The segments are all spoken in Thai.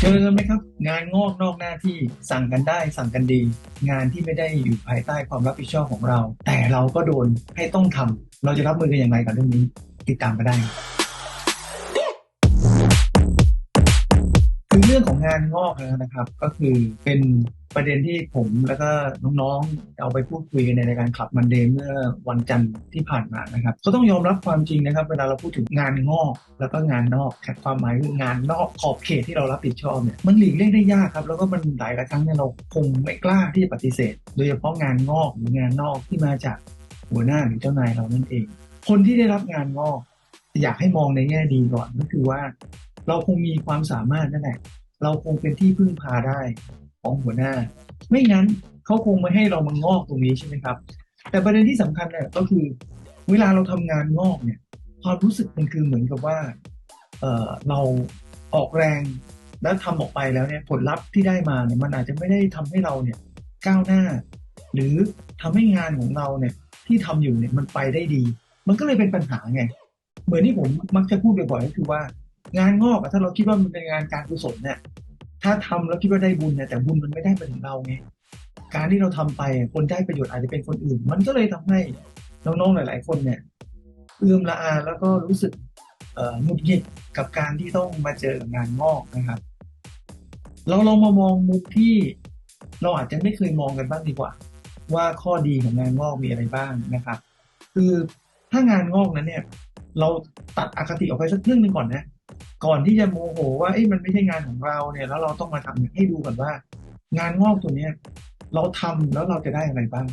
เจอกันไหมครับ งานงอกนอกหน้าที่สั่งกันได้สั่งกันดี งานที่ไม่ได้อยู่ภายใต้ความรับผิดชอบของเรา แต่เราก็โดนให้ต้องทำเราจะรับมือกันอย่างไรกับเรื่องนี้ ติดตามมาได้คือเรื่องของงานงอกนะครับก็คือเป็น ประเด็นที่ผมแล้วก็น้องๆ เอาไปพูดคุยกันในรายการขับมันเดย์เมื่อวันจันทร์ที่ผ่านมานะครับก็ต้องยอมรับความจริงนะครับ เวลาเราพูดถึงงานงอกแล้วก็งานนอกแค่ความหมายคืองานนอกขอบเขตที่เรารับผิดชอบเนี่ยมันหลีกเลี่ยงได้ยากครับ แล้วก็มันหลายครั้งเนี่ยเราคงไม่กล้าที่จะปฏิเสธ โดยเฉพาะงานงอกหรืองานนอกที่มาจากหัวหน้าหรือเจ้านายเรานั่นเอง คนที่ได้รับงานงอก อยากให้มองในแง่ดีก่อนก็คือว่า เราคงมีความสามารถนั่นแหละเราคงเป็นที่พึ่งพาได้ ของหัวหน้า ไม่งั้นเขาคงไม่ให้เรามางอกตรงนี้ใช่ไหมครับ แต่ประเด็นที่สำคัญเนี่ยก็คือเวลาเราทำงานงอกเนี่ยความรู้สึกมันคือเหมือนกับว่าเออเราออกแรงแล้วทำออกไปแล้วเนี่ยผลลัพธ์ที่ได้มาเนี่ยมันอาจจะไม่ได้ทำให้เราเนี่ยก้าวหน้า หรือทำให้งานของเราเนี่ยที่ทำอยู่เนี่ยมันไปได้ดี มันก็เลยเป็นปัญหาไง เหมือนที่ผมมักจะพูดบ่อยๆก็คือว่า งานงอกถ้าเราคิดว่ามันเป็นงานการกุศลเนี่ย ถ้าทำแล้วคิดว่าได้บุญเนี่ยแต่บุญมันไม่ได้ไปถึงเราไงการที่เราทำไปคนได้ประโยชน์อาจจะเป็นคนอื่น มันก็เลยทำให้น้องๆหลาย ๆ คนเนี่ยเอื้อมละอาแล้วก็รู้สึกเอ่อหงุดหงิดกับการที่ต้องมาเจองานงอกนะครับ เราลองมามองมุมที่เราอาจจะไม่เคยมองกันบ้างดีกว่า ว่าข้อดีของงานงอกมีอะไรบ้างนะครับ คือถ้างานงอกนั้นเนี่ย เราตัดอคติออกไปสักเรื่องหนึ่งก่อนนะ ก่อนที่จะโมโหว่าเอ้มันไม่ใช่งานของเราเนี่ย แล้วเราต้องมาทำเนี่ยให้ดูก่อนว่า งานงอกตัวเนี้ยเราทำแล้วเราจะได้อะไรบ้าง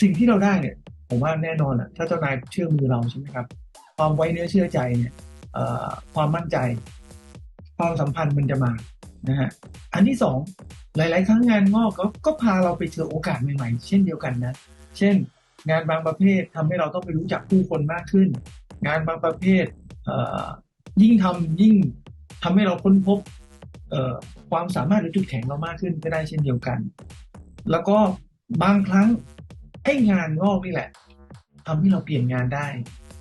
สิ่งที่เราได้เนี่ย ผมว่าแน่นอนอะ ถ้าเจ้านายเชื่อมือเราใช่ไหมครับ ความไว้เนื้อเชื่อใจเนี่ยเอ่อความมั่นใจ ความสัมพันธ์มันจะมานะฮะอันที่สองหลาย ๆ ครั้งงานงอกก็ก็พาเราไปเจอโอกาสใหม่ ๆ เช่นเดียวกันนะ เช่น งานบางประเภททำให้เราต้องไปรู้จักผู้คนมากขึ้น งานบางประเภทเอ่อ ยิ่งทำยิ่งทำให้เราค้นพบเออความสามารถหรือจุดแข็งเรามากขึ้นก็ได้เช่นเดียวกัน แล้วก็บางครั้งไอ้งานงอกนี่แหละทำให้เราเปลี่ยนงานได้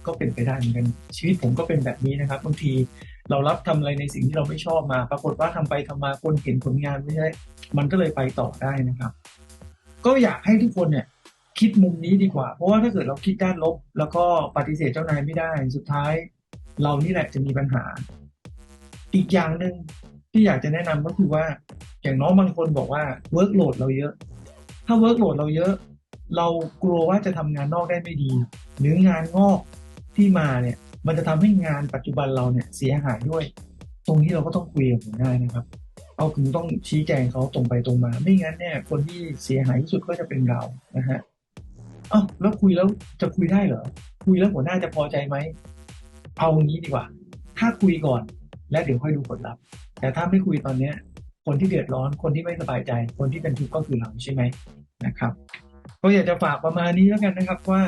ก็เป็นไปได้เหมือนกันชีวิตผมก็เป็นแบบนี้นะครับบางทีเรารับทำอะไรในสิ่งที่เราไม่ชอบมา ปรากฏว่าทำไปทำมาคนเห็นผลงานไม่ใช่ มันก็เลยไปต่อได้นะครับ ก็อยากให้ทุกคนเนี่ย คิดมุมนี้ดีกว่า เพราะว่าถ้าเกิดเราคิดด้านลบ แล้วก็ปฏิเสธเจ้านายไม่ได้สุดท้าย เรานี่แหละจะมีปัญหา อีกอย่างหนึ่งที่อยากจะแนะนำก็คือว่า อย่างน้องบางคนบอกว่าเวิร์กโหลดเราเยอะ ถ้าเวิร์กโหลดเราเยอะ เรากลัวว่าจะทำงานนอกได้ไม่ดี หรืองานงอกที่มาเนี่ย มันจะทำให้งานปัจจุบันเราเนี่ยเสียหายด้วย ตรงนี้เราก็ต้องคุยกับหัวหน้านะครับ เอาคือต้องชี้แจงเขาตรงไปตรงมา ไม่งั้นเนี่ย คนที่เสียหายที่สุดก็จะเป็นเรานะฮะอ้าวแล้วคุยแล้วจะคุยได้เหรอคุยแล้วหัวหน้าจะพอใจไหม เอางี้ดีกว่า ถ้าคุยก่อนแล้วเดี๋ยวค่อยดูผลลัพธ์ แต่ถ้าไม่คุยตอนเนี้ยคนที่เดือดร้อนคนที่ไม่สบายใจ คนที่เป็นทุกข์ก็คือเราใช่ไหมนะครับ ก็อยากจะฝากประมาณนี้แล้วกันนะครับว่า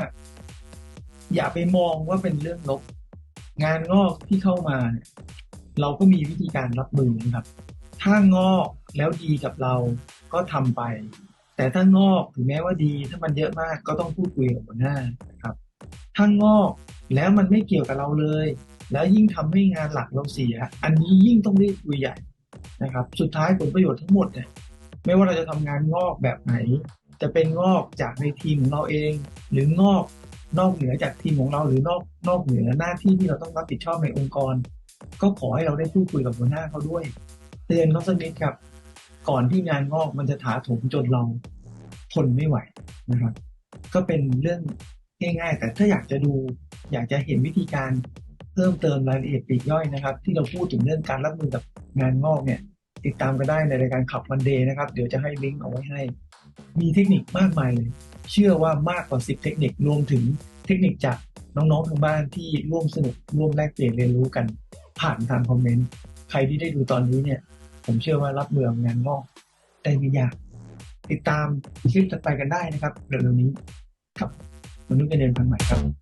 อย่าไปมองว่าเป็นเรื่องลบงานงอกที่เข้ามาเนี่ยเราก็มีวิธีการรับมือนะครับ ถ้างอกแล้วดีกับเราก็ทำไป แต่ถ้างอกถึงแม้ว่าดีถ้ามันเยอะมากก็ต้องพูดคุยกับหัวหน้านะครับ ถ้างอกแล้วมันไม่เกี่ยวกับเราเลย แล้วยิ่งทำให้งานหลักเราเสีย อันนี้ยิ่งต้องรีบคุยใหญ่นะครับ สุดท้ายผลประโยชน์ทั้งหมดเนี่ยไม่ว่าเราจะทำงานงอกแบบไหน จะเป็นงอกจากในทีมของเราเอง หรืองอกนอกเหนือจากทีมของเราหรือนอกนอกเหนือหน้าที่ที่เราต้องรับผิดชอบในองค์กร ก็ขอให้เราได้พูดคุยกับหัวหน้าเขาด้วย เตือนเขาสักนิดครับ ก่อนที่งานงอกมันจะถาถมจนเราทนไม่ไหวนะครับ ก็เป็นเรื่อง ง่ายๆ แต่ถ้าอยากจะดูอยากจะเห็นวิธีการเพิ่มเติมรายละเอียดปลีกย่อยนะครับ ที่เราพูดถึงเรื่องการรับมือกับงานงอกเนี่ย ติดตามกันได้ในรายการขับวันเดย์นะครับ เดี๋ยวจะให้ลิงก์เอาไว้ให้ มีเทคนิคมากมายเลย เชื่อว่ามากกว่า 10 เทคนิครวมถึงเทคนิคจากน้องๆทางบ้านที่ร่วมสนุกร่วมแลกเปลี่ยนเรียนรู้กัน ผ่านทางคอมเมนต์ใครที่ได้ดูตอนนี้เนี่ย ผมเชื่อว่ารับมือกับงานงอกได้ไม่ยาก ติดตามคลิปถัดไปกันได้นะครับเร็วๆนี้ครับ มนุษย์เงิน